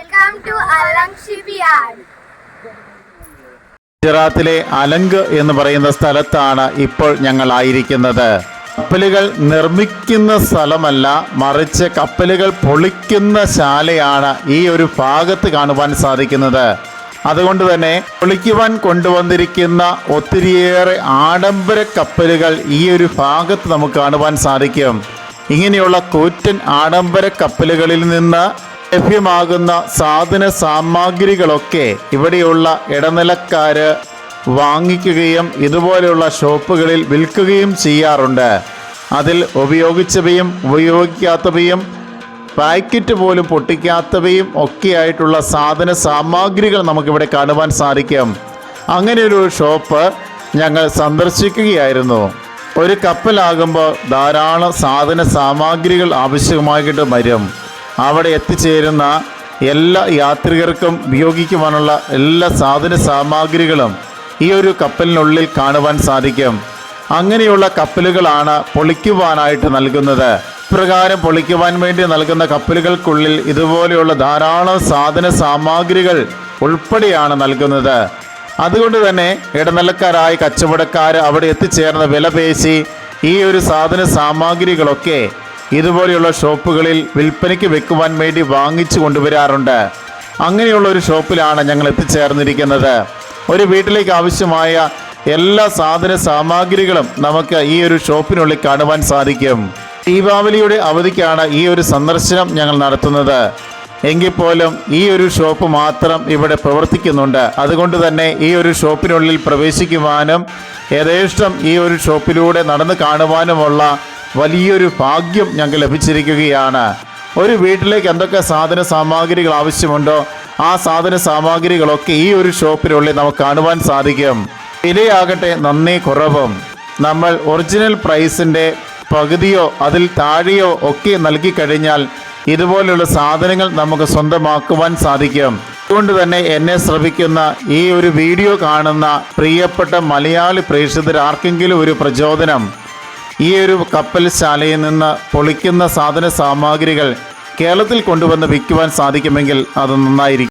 Welcome to Alang. ഗുജറാത്തിലെ അലങ്ക് എന്ന് പറയുന്ന സ്ഥലത്താണ് ഇപ്പോൾ ഞങ്ങൾ ആയിരിക്കുന്നത് കപ്പലുകൾ നിർമ്മിക്കുന്ന സ്ഥലമല്ല മറിച്ച് കപ്പലുകൾ പൊളിക്കുന്ന ശാലയാണ് ഈ ഒരു ഭാഗത്ത് കാണുവാൻ സാധിക്കുന്നത്. അതുകൊണ്ട് തന്നെ പൊളിക്കുവാൻ കൊണ്ടുവന്നിരിക്കുന്ന ഒത്തിരിയേറെ ആഡംബര കപ്പലുകൾ ഈ ഒരു ഭാഗത്ത് നമുക്ക് കാണുവാൻ സാധിക്കും. ഇങ്ങനെയുള്ള കൂറ്റൻ ആഡംബര കപ്പലുകളിൽ നിന്ന് ലഭ്യമാകുന്ന സാധന സാമഗ്രികളൊക്കെ ഇവിടെയുള്ള ഇടനിലക്കാര് വാങ്ങിക്കുകയും ഇതുപോലെയുള്ള ഷോപ്പുകളിൽ വിൽക്കുകയും ചെയ്യാറുണ്ട്. അതിൽ ഉപയോഗിച്ചവയും ഉപയോഗിക്കാത്തവയും പാക്കറ്റ് പോലും പൊട്ടിക്കാത്തവയും ഒക്കെയായിട്ടുള്ള സാധന സാമഗ്രികൾ നമുക്കിവിടെ കാണുവാൻ സാധിക്കും. അങ്ങനെയൊരു ഷോപ്പ് ഞങ്ങൾ സന്ദർശിക്കുകയായിരുന്നു. ഒരു കപ്പലാകുമ്പോൾ ധാരാളം സാധന സാമഗ്രികൾ ആവശ്യമായിട്ട് വരും. അവിടെ എത്തിച്ചേരുന്ന എല്ലാ യാത്രികർക്കും ഉപയോഗിക്കുവാനുള്ള എല്ലാ സാധന സാമഗ്രികളും ഈ ഒരു കപ്പലിനുള്ളിൽ കാണുവാൻ സാധിക്കും. അങ്ങനെയുള്ള കപ്പലുകളാണ് പൊളിക്കുവാനായിട്ട് നൽകുന്നത്. ഇപ്രകാരം പൊളിക്കുവാൻ വേണ്ടി നൽകുന്ന കപ്പലുകൾക്കുള്ളിൽ ഇതുപോലെയുള്ള ധാരാളം സാധന സാമഗ്രികൾ ഉൾപ്പെടെയാണ് നൽകുന്നത്. അതുകൊണ്ട് തന്നെ ഇടനിലക്കാരായ കച്ചവടക്കാർ അവിടെ എത്തിച്ചേർന്ന വില പേശി ഈ ഒരു സാധന സാമഗ്രികളൊക്കെ ഇതുപോലെയുള്ള ഷോപ്പുകളിൽ വിൽപ്പനയ്ക്ക് വെക്കുവാൻ വേണ്ടി വാങ്ങിച്ചു കൊണ്ടുവരാറുണ്ട്. അങ്ങനെയുള്ള ഒരു ഷോപ്പിലാണ് ഞങ്ങൾ എത്തിച്ചേർന്നിരിക്കുന്നത്. ഒരു വീട്ടിലേക്ക് ആവശ്യമായ എല്ലാ സാധന സാമഗ്രികളും നമുക്ക് ഈ ഒരു ഷോപ്പിനുള്ളിൽ കാണുവാൻ സാധിക്കും. ദീപാവലിയുടെ അവധിക്കാണ് ഈ ഒരു സന്ദർശനം ഞങ്ങൾ നടത്തുന്നത്. എങ്കിൽ പോലും ഈ ഒരു ഷോപ്പ് മാത്രം ഇവിടെ പ്രവർത്തിക്കുന്നുണ്ട്. അതുകൊണ്ട് തന്നെ ഈ ഒരു ഷോപ്പിനുള്ളിൽ പ്രവേശിക്കുവാനും യഥേഷ്ടം ഈ ഒരു ഷോപ്പിലൂടെ നടന്നു കാണുവാനുമുള്ള വലിയൊരു ഭാഗ്യം ഞങ്ങൾക്ക് ലഭിച്ചിരിക്കുകയാണ്. ഒരു വീട്ടിലേക്ക് എന്തൊക്കെ സാധന സാമഗ്രികൾ ആവശ്യമുണ്ടോ ആ സാധന സാമഗ്രികളൊക്കെ ഈ ഒരു ഷോപ്പിനുള്ളിൽ നമുക്ക് കാണുവാൻ സാധിക്കും. വിലയാകട്ടെ നന്ദി കുറവും. നമ്മൾ ഒറിജിനൽ പ്രൈസിന്റെ പകുതിയോ അതിൽ താഴെയോ ഒക്കെ നൽകി കഴിഞ്ഞാൽ ഇതുപോലുള്ള സാധനങ്ങൾ നമുക്ക് സ്വന്തമാക്കുവാൻ സാധിക്കും. അതുകൊണ്ട് തന്നെ എന്നെ ശ്രമിക്കുന്ന ഈ ഒരു വീഡിയോ കാണുന്ന പ്രിയപ്പെട്ട മലയാളി പ്രേക്ഷകർ ആർക്കെങ്കിലും ഒരു പ്രചോദനം? ഈ ഒരു കപ്പൽ ശാലയിൽ നിന്ന് പൊളിക്കുന്ന സാധന സാമഗ്രികൾ കേരളത്തിൽ കൊണ്ടുവന്ന് വിൽക്കുവാൻ സാധിക്കുമെങ്കിൽ അത് നന്നായിരിക്കും.